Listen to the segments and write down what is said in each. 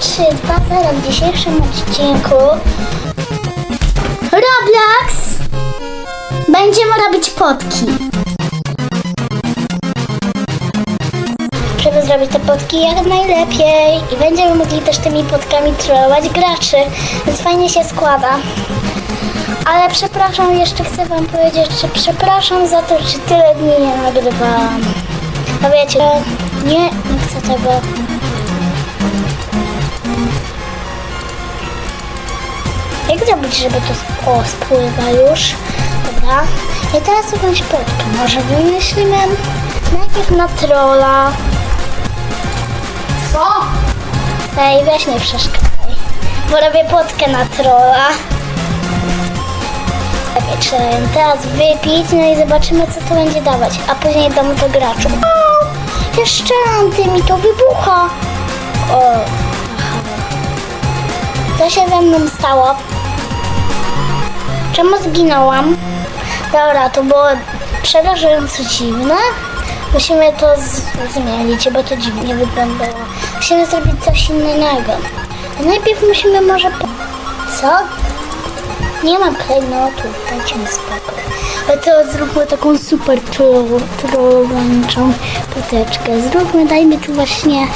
3, 2, 0 w dzisiejszym odcinku Roblox Będziemy robić potki Żeby zrobić te potki jak najlepiej I będziemy mogli też tymi potkami trollować graczy Więc fajnie się składa ale przepraszam, jeszcze chcę wam powiedzieć, że przepraszam za to, że tyle dni nie nagrywałam. No wiecie, nie, nie chcę tego. Zrobić, żeby to o, spływa już? Dobra. I teraz jakąś potkę może wymyślimy. Najpierw na trolla. Co? Ej, weź nie przeszkadzaj. Bo robię potkę na trolla. Lepiej trzeba ją teraz wypić, no i zobaczymy co to będzie dawać, a później damy to graczom. O, jeszcze anty mi to wybucha. O, aha. Co się ze mną stało? Czemu zginęłam? Dobra, to było przerażająco dziwne. Musimy to zmienić, bo to dziwnie wyglądało. Musimy zrobić coś innego. A najpierw musimy może... Po... Co? Nie mam klejnotów, dajcie mi spokój. Ale to zróbmy taką super troll- trollowańczą poteczkę. Zróbmy, dajmy tu właśnie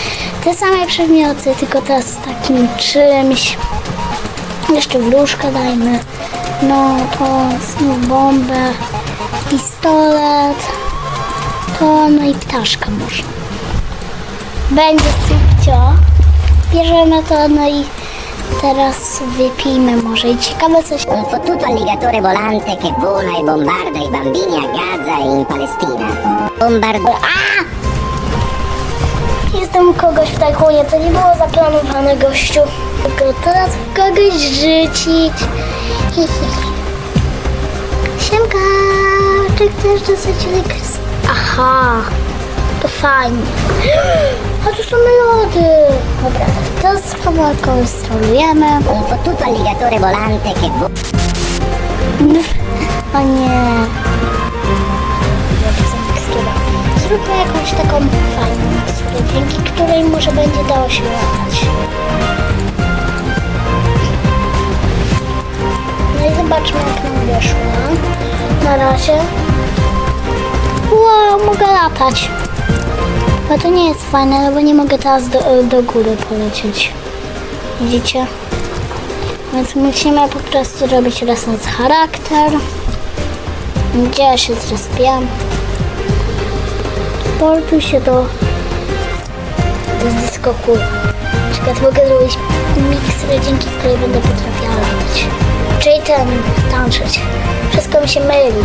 te same przedmioty, tylko teraz z takim czymś. Jeszcze wróżkę dajmy. No to bombę, pistolet. To no i ptaszka może. Będzie subcio. Bierzemy to, no i teraz wypijmy może i ciekawe coś. Un fottuto alligatore volante che vola e bombarda i bambini a Gaza e in Palestina. Bombarda... A! Jestem kogoś w tajkunie, to nie było zaplanowane gościu. Tylko teraz kogoś rzucić. Hi. Siemka, czy chcesz dostać lekrs? Aha, to fajnie. A tu są lody. Dobra, to z komórką strolujemy. Un fottuto alligatore volante che vola... O nie. Zróbmy jakąś taką fajną miksturę, dzięki której może będzie dało się latać. Na razie. Wow, mogę latać. Ale to nie jest fajne, bo nie mogę teraz do, do góry polecieć. Widzicie? Więc musimy po prostu robić resonans charakter. Gdzie ja się zrespiam? Portuj się do... do. Na przykład mogę zrobić miksturę, dzięki której będę potrafiła latać. Czyli ten, tańczyć. Wszystko mi się myli,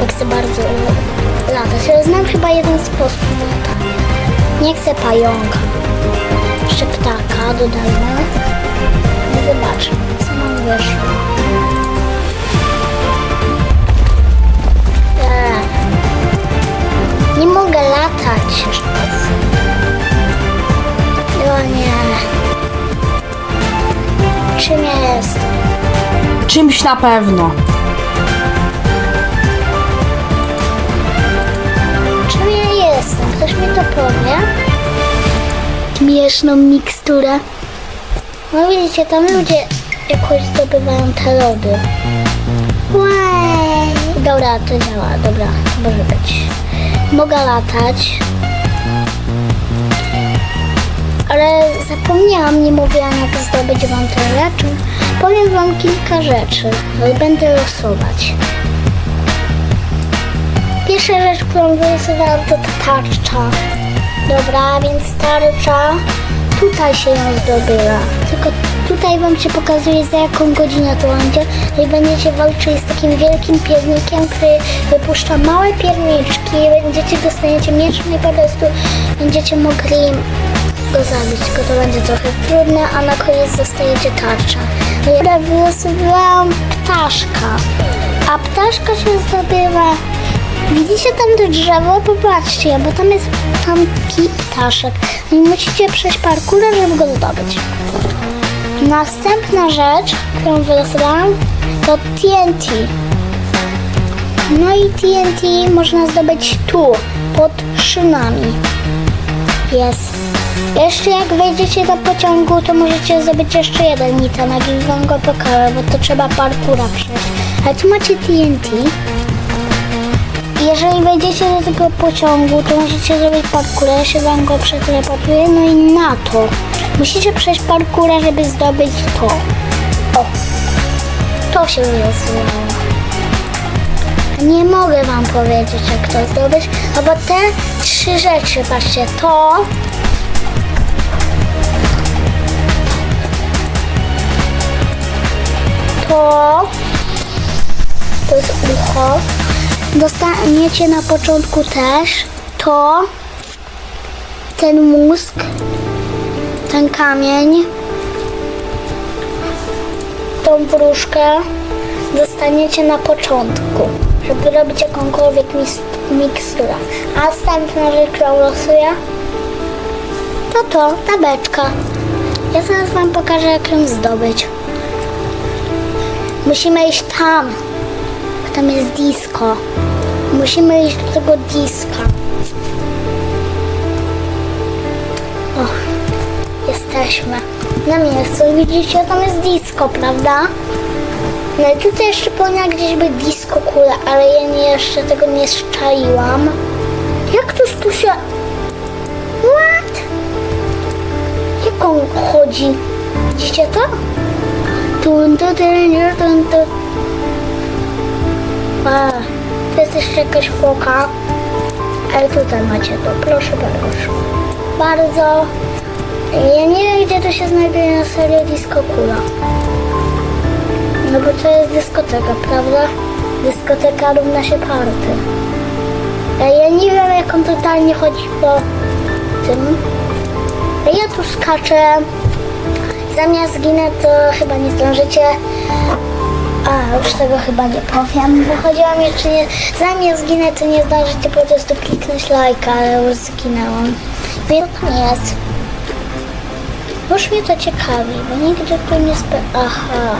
jak chcę bardzo e, latać. Ale znam chyba jeden sposób. Nie chcę pająka. Jeszcze ptaka dodajmy. Zobaczmy, co nam wyszło. Eee. Nie mogę latać. O nie. Czym ja jestem? Czymś na pewno. Ktoś mi to powie? Śmieszną miksturę. No widzicie, tam ludzie jakoś zdobywają te lody. Łej. Dobra, to działa, dobra, może być. Mogę latać. Ale zapomniałam, nie mówiłam jak zdobyć wam te rzeczy. Powiem wam kilka rzeczy, będę losować. Pierwsza rzecz, którą wylosowałam to ta tarcza. Dobra, więc tarcza tutaj się ją zdobyła. Tylko tutaj wam się pokazuje za jaką godzinę to będzie. I będziecie walczyli z takim wielkim piernikiem, który wypuszcza małe pierniczki. Będziecie, dostaniecie miecz no i po prostu będziecie mogli go zabić. Tylko to będzie trochę trudne, a na koniec dostajecie tarczę. Ja wylosowałam ptaszka. A ptaszka się zdobywa Widzicie tam to drzewo? Popatrzcie, bo tam jest tamki ptaszek. No i musicie przejść parkurem, żeby go zdobyć. Następna rzecz, którą wylosowałam, to TNT. No i TNT można zdobyć tu, pod szynami. Jest. Jeszcze jak wejdziecie do pociągu, to możecie zrobić jeszcze jeden mitanek i wam go pokażę, bo to trzeba parkura przejść. Ale tu macie TNT. Jeżeli wejdziecie do tego pociągu, to musicie zrobić parkurę, ja się wam go przeteleportuję, no i na to. Musicie przejść parkura, żeby zdobyć to. O, to się wylosowało. Nie mogę wam powiedzieć, jak to zdobyć, no bo te trzy rzeczy, patrzcie, to, to, to jest ucho, dostaniecie na początku też to, ten mózg, ten kamień, tą wróżkę dostaniecie na początku, żeby robić jakąkolwiek miksturę. A następna rzecz, którą losuję, to to, ta beczka. Ja zaraz wam pokażę, jak ją zdobyć. Musimy iść tam. Tam jest disco. Musimy iść do tego diska. O, jesteśmy. Na miejscu. Widzicie, tam jest disco, prawda? No i tutaj jeszcze powinna gdzieś być disco kula, ale ja nie, jeszcze tego nie szczaiłam. Jak toż tu się... What? Jak on chodzi? Widzicie to? Tun, tu, tun, tun, tun. A, jest jeszcze jakaś foka. Ale tutaj macie to, proszę bardzo. Bardzo. Ja nie wiem, gdzie to się znajduje na serio Disco Kula. No bo to jest dyskoteka, prawda? Dyskoteka równa się party. Ja nie wiem, jak on totalnie chodzi po tym. Ja tu skaczę. Zamiast zginę, to chyba nie zdążycie. A, już tego chyba nie powiem, bo chodziło mi, czy nie... Zamiast zginę, to nie zdążycie po prostu kliknąć lajka, ale już zginęłam. Więc to tam jest. Już mnie to ciekawi, bo nigdy tu nie spe... Aha.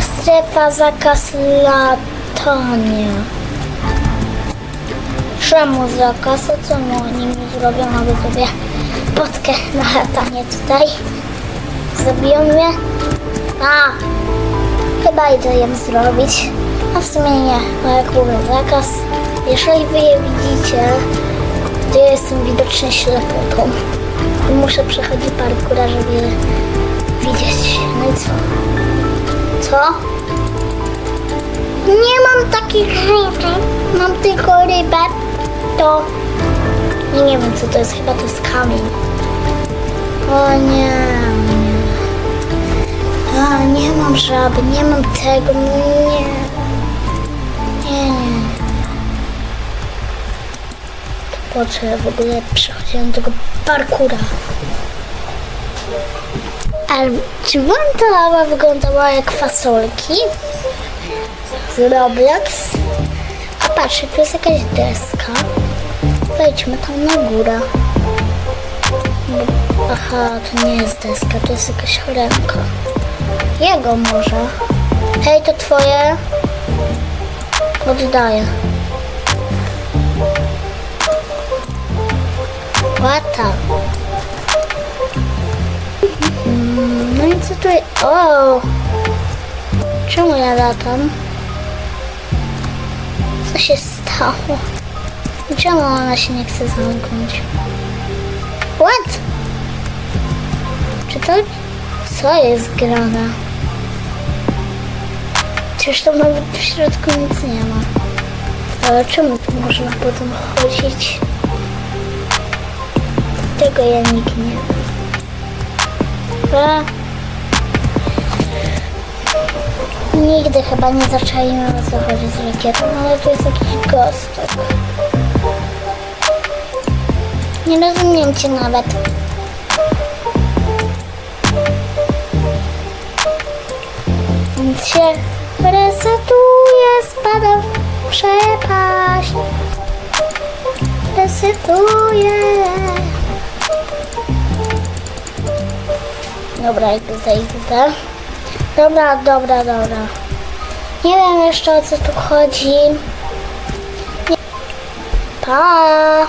Strefa zakaz latania. Czemu zakaz? Co mu oni mi zrobią? Aby sobie potkę na latanie tutaj. Zabiją mnie? A! Chyba idę ją zrobić. A w sumie nie, bo jak mówię zakaz. Jeżeli wy je widzicie, to ja jestem widocznie ślepotą. Muszę przechodzić parkura, żeby je widzieć. No i co? Co? Nie mam takich rzeczy. Mam tylko rybę. To... Nie, nie wiem co to jest. Chyba to jest kamień. O nie, nie. A, nie mam żaby, nie mam tego, no nie. Nie, nie. Po co ja w ogóle przechodziłam tego parkura? Ale czy ta lawa wyglądała jak fasolki? Z Roblox? A patrzcie, tu jest jakaś deska. Wejdźmy tam na górę. Aha, to nie jest deska, to jest jakaś ręka. Jego może. Hej, to twoje. Oddaję. Łata. Mm, No i co tu jest? O! Czemu ja latam? Co się stało? Czemu ona się nie chce zamknąć? What? Czy to... Co jest grane? Przecież to nawet w środku nic nie ma. Ale czemu tu można potem chodzić? Tego ja nikt nie. A? Nigdy chyba nie zaczęliśmy o co chodzi z rakietą, ale tu jest jakiś gostek. Nie rozumiem cię nawet. Więc się resetuje, spada w przepaść. Resetuje. Dobra, idę, idę. Dobra, dobra, dobra. Nie wiem jeszcze o co tu chodzi. Pa!